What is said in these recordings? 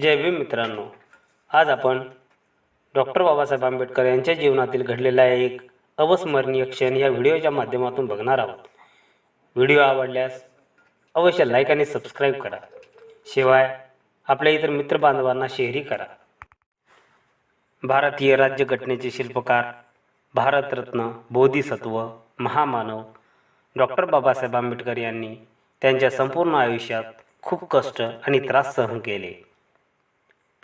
जय भीम मित्रांनो. आज आपण डॉक्टर बाबासाहेब आंबेडकर यांच्या जीवनातील घडलेला एक अविस्मरणीय क्षण या व्हिडिओच्या माध्यमातून बघणार आहोत. व्हिडिओ आवडल्यास अवश्य लाईक आणि सबस्क्राईब करा. शिवाय आपल्या इतर मित्रबांधवांना शेअरही करा. भारतीय राज्यघटनेचे शिल्पकार भारतरत्न बोधिसत्व महामानव डॉक्टर बाबासाहेब आंबेडकर यांनी त्यांच्या संपूर्ण आयुष्यात खूप कष्ट आणि त्रास सहन केले.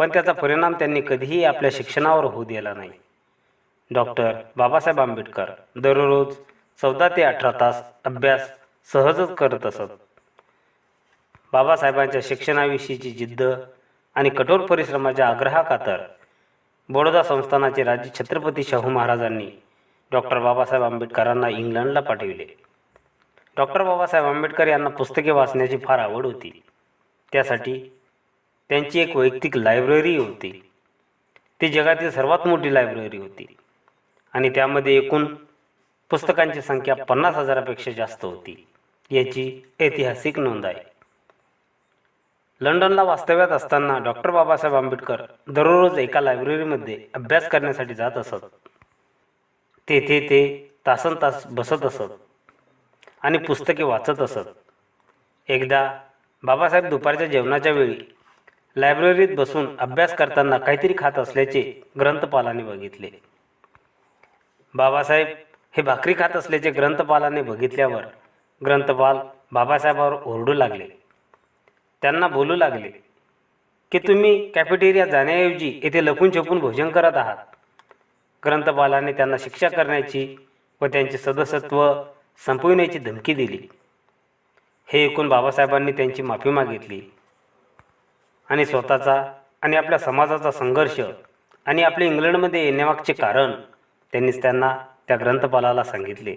पण त्याचा परिणाम त्यांनी कधीही आपल्या शिक्षणावर होऊ दिला नाही. डॉक्टर बाबासाहेब आंबेडकर दररोज चौदा ते अठरा तास अभ्यास सहजच करत असत. बाबासाहेबांच्या शिक्षणाविषयीची जिद्द आणि कठोर परिश्रमाच्या आग्रहाखातर बडोदा संस्थानाचे राजे छत्रपती शाहू महाराजांनी डॉक्टर बाबासाहेब आंबेडकरांना इंग्लंडला पाठविले. डॉक्टर बाबासाहेब आंबेडकर यांना पुस्तके वाचण्याची फार आवड होती. त्यासाठी त्यांची एक वैयक्तिक लायब्ररी होती. ती जगातील सर्वात मोठी लायब्ररी होती. आणि त्यामध्ये एकूण पुस्तकांची संख्या पन्नास हजारापेक्षा जास्त होती. याची ऐतिहासिक नोंद आहे. लंडनला वास्तव्यात असताना डॉक्टर बाबासाहेब आंबेडकर दररोज एका लायब्ररीमध्ये अभ्यास करण्यासाठी जात असत. तेथे ते तासन तास बसत असत. आणि पुस्तके वाचत असत. एकदा बाबासाहेब दुपारच्या जेवणाच्या वेळी लायब्ररीत बसून अभ्यास करताना काहीतरी खात असल्याचे ग्रंथपालाने बघितले. बाबासाहेब हे भाकरी खात असल्याचे ग्रंथपालाने बघितल्यावर ग्रंथपाल बाबासाहेबावर ओरडू लागले. त्यांना बोलू लागले की तुम्ही कॅफेटेरिया जाण्याऐवजी येथे लपून छपून भोजन करत आहात. ग्रंथपालाने त्यांना शिक्षा करण्याची व त्यांचे सदस्यत्व संपविण्याची धमकी दिली. हे ऐकून बाबासाहेबांनी त्यांची माफी मागितली. आणि स्वतःचा आणि आपल्या समाजाचा संघर्ष आणि आपले इंग्लंडमध्ये येण्यामागचे कारण त्यांनीच त्यांना त्या ग्रंथपालाला सांगितले.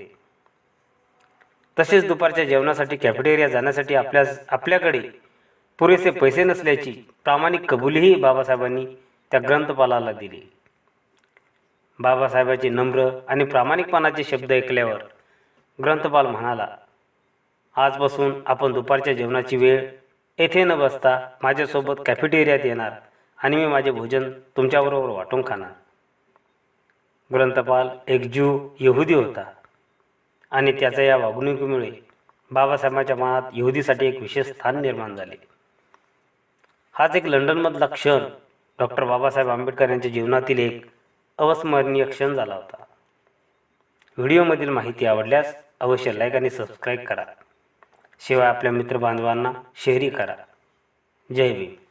तसेच दुपारच्या जेवणासाठी कॅफेटेरिया जाण्यासाठी आपल्या आपल्याकडे पुरेसे पैसे नसल्याची प्रामाणिक कबुलीही बाबासाहेबांनी त्या ग्रंथपालाला दिली. बाबासाहेबांचे नम्र आणि प्रामाणिकपणाचे शब्द ऐकल्यावर ग्रंथपाल म्हणाला आजपासून आपण दुपारच्या जेवणाची वेळ येथे न बसता माझ्यासोबत कॅफेटेरियात येणार आणि मी माझे भोजन तुमच्याबरोबर वाटून खाणार. ग्रंथपाल एक ज्यू यहुदी होता आणि त्याच्या या वागणुकीमुळे बाबासाहेबांच्या मनात यहुदीसाठी एक विशेष स्थान निर्माण झाले. हाच एक लंडनमधला क्षण डॉक्टर बाबासाहेब आंबेडकर यांच्या जीवनातील एक अविस्मरणीय क्षण झाला होता. व्हिडिओमधील माहिती आवडल्यास अवश्य लाईक आणि सबस्क्राईब करा. शिवाय आपल्या मित्रबांधवांना शेअरही करा. जय भीम.